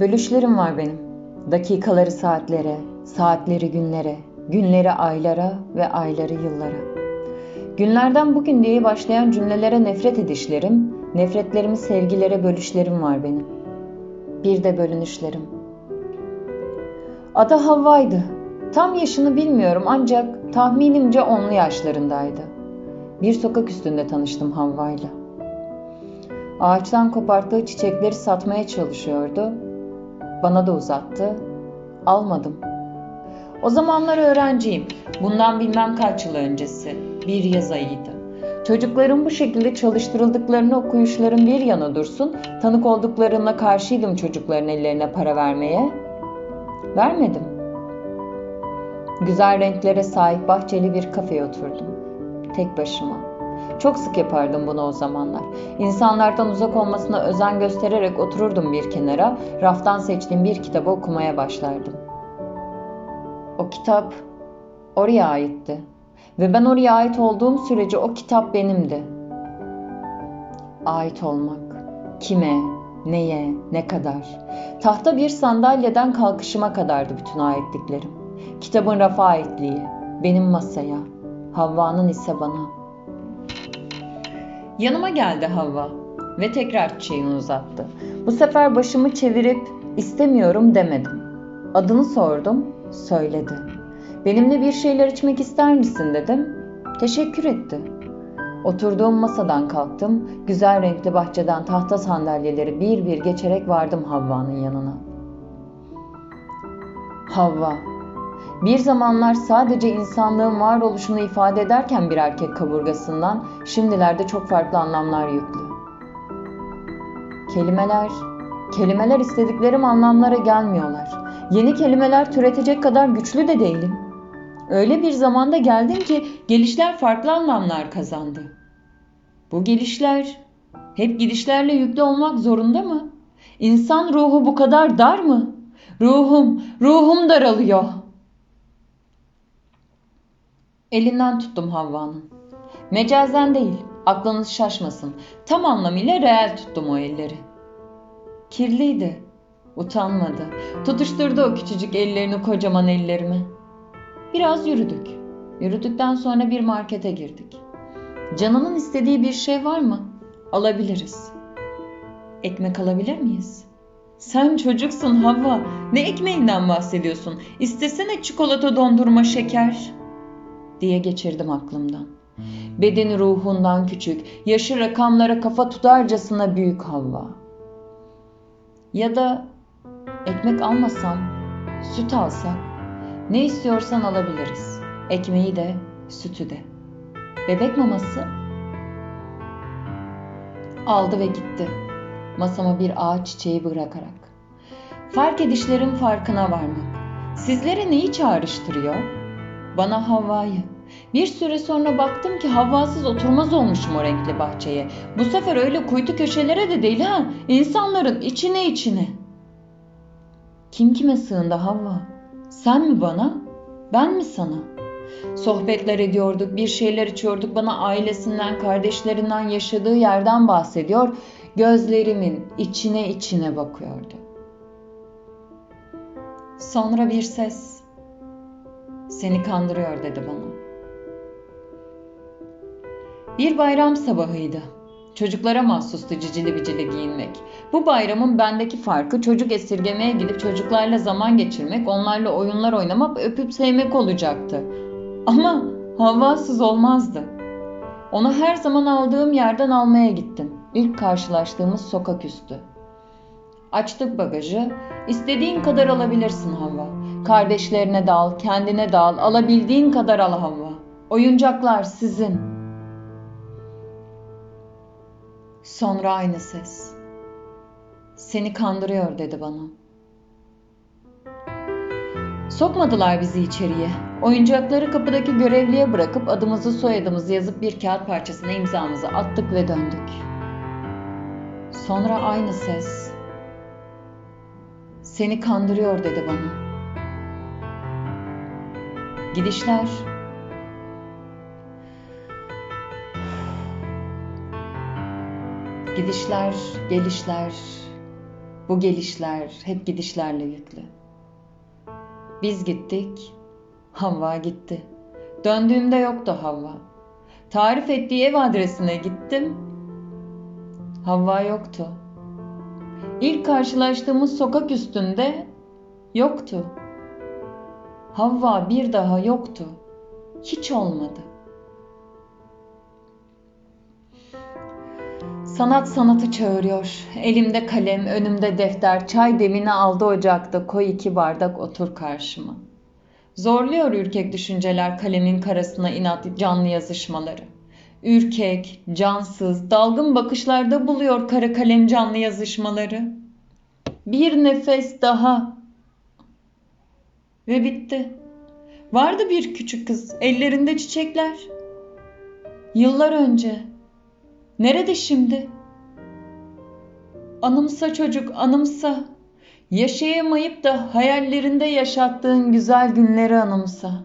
Bölüşlerim var benim. Dakikaları saatlere, saatleri günlere, günleri aylara ve ayları yıllara. Günlerden bugün diye başlayan cümlelere nefret edişlerim, nefretlerimi sevgilere bölüşlerim var benim. Bir de bölünüşlerim. Adı Havva'ydı. Tam yaşını bilmiyorum ancak tahminimce onlu yaşlarındaydı. Bir sokak üstünde tanıştım Havva'yla. Ağaçtan koparttığı çiçekleri satmaya çalışıyordu. Bana da uzattı. Almadım. O zamanlar öğrenciyim. Bundan bilmem kaç yıl öncesi. Bir yaz ayıydı. Çocukların bu şekilde çalıştırıldıklarını okuyuşların bir yana dursun, tanık olduklarına karşıydım çocukların ellerine para vermeye. Vermedim. Güzel renklere sahip bahçeli bir kafeye oturdum. Tek başıma. Çok sık yapardım bunu o zamanlar. İnsanlardan uzak olmasına özen göstererek otururdum bir kenara, raftan seçtiğim bir kitabı okumaya başlardım. O kitap oraya aitti. Ve ben oraya ait olduğum sürece o kitap benimdi. Ait olmak. Kime, neye, ne kadar. Tahta bir sandalyeden kalkışıma kadardı bütün aitliklerim. Kitabın rafa aitliği, benim masaya, Havva'nın ise bana. Yanıma geldi Havva ve tekrar çiçeğini uzattı. Bu sefer başımı çevirip istemiyorum demedim. Adını sordum, söyledi. Benimle bir şeyler içmek ister misin dedim. Teşekkür etti. Oturduğum masadan kalktım. Güzel renkli bahçeden tahta sandalyeleri bir bir geçerek vardım Havva'nın yanına. Havva. Bir zamanlar sadece insanlığın varoluşunu ifade ederken bir erkek kaburgasından şimdilerde çok farklı anlamlar yüklü. Kelimeler, kelimeler istediklerim anlamlara gelmiyorlar. Yeni kelimeler türetecek kadar güçlü de değilim. Öyle bir zamanda geldim ki gelişler farklı anlamlar kazandı. Bu gelişler hep gidişlerle yüklü olmak zorunda mı? İnsan ruhu bu kadar dar mı? Ruhum, ruhum daralıyor. Elinden tuttum Havva'nın. Mecazen değil, aklınız şaşmasın. Tam anlamıyla reel tuttum o elleri. Kirliydi. Utanmadı. Tutuşturdu o küçücük ellerini kocaman ellerime. Biraz yürüdük. Yürüdükten sonra bir markete girdik. Canının istediği bir şey var mı? Alabiliriz. Ekmek alabilir miyiz? Sen çocuksun Havva. Ne ekmeğinden bahsediyorsun? İstesene çikolata, dondurma, şeker. Diye geçirdim aklımdan. Bedeni ruhundan küçük, yaşı rakamlara kafa tutarcasına büyük Havva. Ya da ekmek almasam, süt alsak, ne istiyorsan alabiliriz. Ekmeği de, sütü de. Bebek maması aldı ve gitti. Masama bir ağaç çiçeği bırakarak. Fark edişlerin farkına varmak. Sizlere neyi çağrıştırıyor? Bana Havva'yı. Bir süre sonra baktım ki havasız oturmaz olmuşum o renkli bahçeye. Bu sefer öyle kuytu köşelere de değil ha. İnsanların içine içine. Kim kime sığındı Havva? Sen mi bana? Ben mi sana? Sohbetler ediyorduk, bir şeyler içiyorduk. Bana ailesinden, kardeşlerinden, yaşadığı yerden bahsediyor. Gözlerimin içine içine bakıyordu. Sonra bir ses seni kandırıyor dedi bana. Bir bayram sabahıydı. Çocuklara mahsustu cicili bicili giyinmek. Bu bayramın bendeki farkı çocuk esirgemeye gidip çocuklarla zaman geçirmek, onlarla oyunlar oynamak, öpüp sevmek olacaktı. Ama havasız olmazdı. Onu her zaman aldığım yerden almaya gittim. İlk karşılaştığımız sokak üstü. Açtık bagajı. İstediğin kadar alabilirsin Havva. Kardeşlerine dal, kendine dal, alabildiğin kadar al Havva. Oyuncaklar sizin. Sonra aynı ses. Seni kandırıyor dedi bana. Sokmadılar bizi içeriye. Oyuncakları kapıdaki görevliye bırakıp adımızı soyadımızı yazıp bir kağıt parçasına imzamızı attık ve döndük. Sonra aynı ses. Seni kandırıyor dedi bana. Gidişler Gidişler, gelişler, Bu gelişler hep gidişlerle yüklü. Biz gittik, Havva gitti. Döndüğümde yoktu Havva. Tarif ettiği ev adresine gittim. Havva yoktu. İlk karşılaştığımız sokak üstünde yoktu. Havva bir daha yoktu. Hiç olmadı. Sanat sanatı çağırıyor. Elimde kalem, önümde defter, çay demini aldı ocakta, koy iki bardak otur karşıma. Zorluyor ürkek düşünceler kalemin karasına inat canlı yazışmaları. Ürkek, cansız, dalgın bakışlarda buluyor kara kalem canlı yazışmaları. Bir nefes daha. Ve bitti. Vardı bir küçük kız, ellerinde çiçekler. Yıllar önce. Nerede şimdi? Anımsa çocuk, anımsa. Yaşayamayıp da hayallerinde yaşattığın güzel günleri anımsa.